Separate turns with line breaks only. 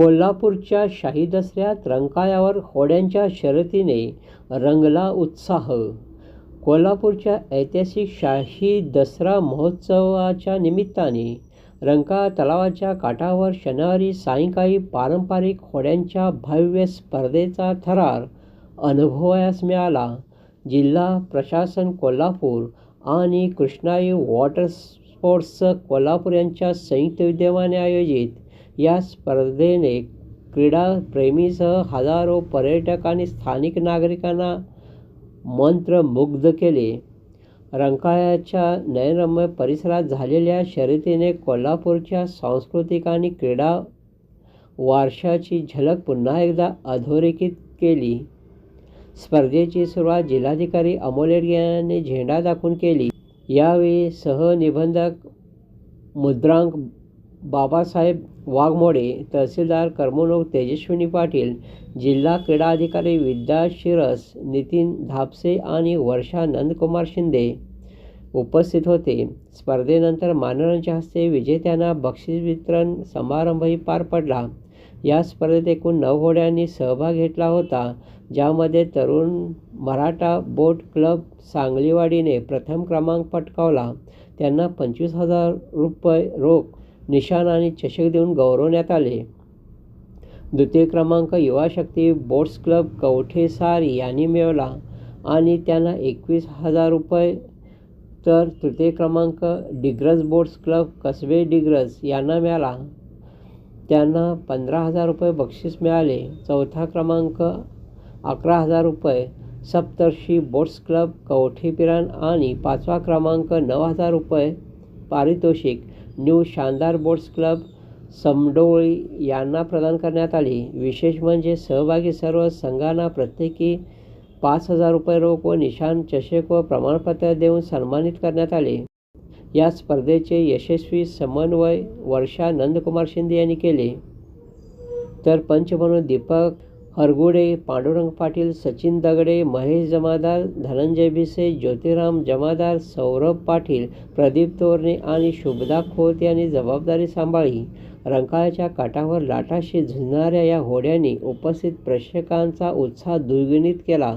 कोल्हापूरच्या शाही दसऱ्यात रंकाळ्यावर होड्यांच्या शर्यतीने रंगला उत्साह. कोल्हापूरच्या ऐतिहासिक शाही दसरा महोत्सवाच्या निमित्ताने रंकाळा तलावाच्या काठावर शनिवारी सायंकाळी पारंपरिक होड्यांच्या भव्य स्पर्धेचा थरार अनुभवायास मिळाला. जिल्हा प्रशासन कोल्हापूर आणि कृष्णाई वॉटर स्पोर्ट्स कोल्हापूर यांच्या संयुक्त विद्यमाने आयोजित या स्पर्धेने क्रीडाप्रेमीसह हजारो पर्यटक आणि स्थानिक नागरिकांना मंत्रमुग्ध केले. रंकाळ्याच्या नयनरम्य परिसरात झालेल्या शर्यतीने कोल्हापूरच्या सांस्कृतिक आणि क्रीडा वारशाची झलक पुन्हा एकदा अधोरेखित केली. स्पर्धेची सुरुवात जिल्हाधिकारी अमोल यांनी झेंडा दाखवून केली. यावेळी सहनिबंधक मुद्रांक बाबासाहेब वाघमोडे तहसीलदार कर्मणूक तेजस्विनी पाटील जिल्हा क्रीडा अधिकारी विद्या शिरस नितीन धापसे आणि वर्षा नंदकुमार शिंदे उपस्थित होते. स्पर्धेनंतर मानवांच्या हस्ते विजेत्यांना बक्षीस वितरण समारंभही पार पडला. या स्पर्धेत एकूण नऊ घोड्यांनी सहभाग घेतला होता ज्यामध्ये तरुण मराठा बोट क्लब सांगलीवाडीने प्रथम क्रमांक पटकावला. त्यांना पंचवीस हजार रुपये रोख निशाण आणि चषक देऊन गौरवण्यात आले. द्वितीय क्रमांक युवा शक्ती बोट्स क्लब कवठेसारी यांनी मिळवला आणि त्यांना एकवीस हजार रुपये. तर तृतीय क्रमांक डिग्रज बोट्स क्लब कसबे डिग्रज यांना मिळाला. त्यांना पंधरा हजार रुपये बक्षीस मिळाले. चौथा क्रमांक अकरा हजार रुपये. सप्तर्षी बोट्स क्लब कवठेपिरान आणि पाचवा क्रमांक नऊ हजार रुपये. पारितोषिक न्यू शानदार बोट्स क्लब समडोळी यांना प्रदान करण्यात आली. विशेष म्हणजे सहभागी सर्व संघांना प्रत्येकी पाच हजार रुपये रोख व निशान चषक व प्रमाणपत्र देऊन सन्मानित करण्यात आले. या स्पर्धेचे यशस्वी समन्वय वर्षा नंदकुमार शिंदे यांनी केले. तर पंच म्हणून दीपक हरगुडे पांडुरंग पाटील सचिन दगडे महेश जमादार धनंजय भिसे ज्योतिराम जमादार सौरभ पाटील प्रदीप तोरणे आणि शुभदा खोत यांनी जबाबदारी सांभाळली. रंकाळ्याच्या काठावर लाटाशी झुंजणाऱ्या या होड्यांनी उपस्थित प्रेक्षकांचा उत्साह द्विगुणित केला.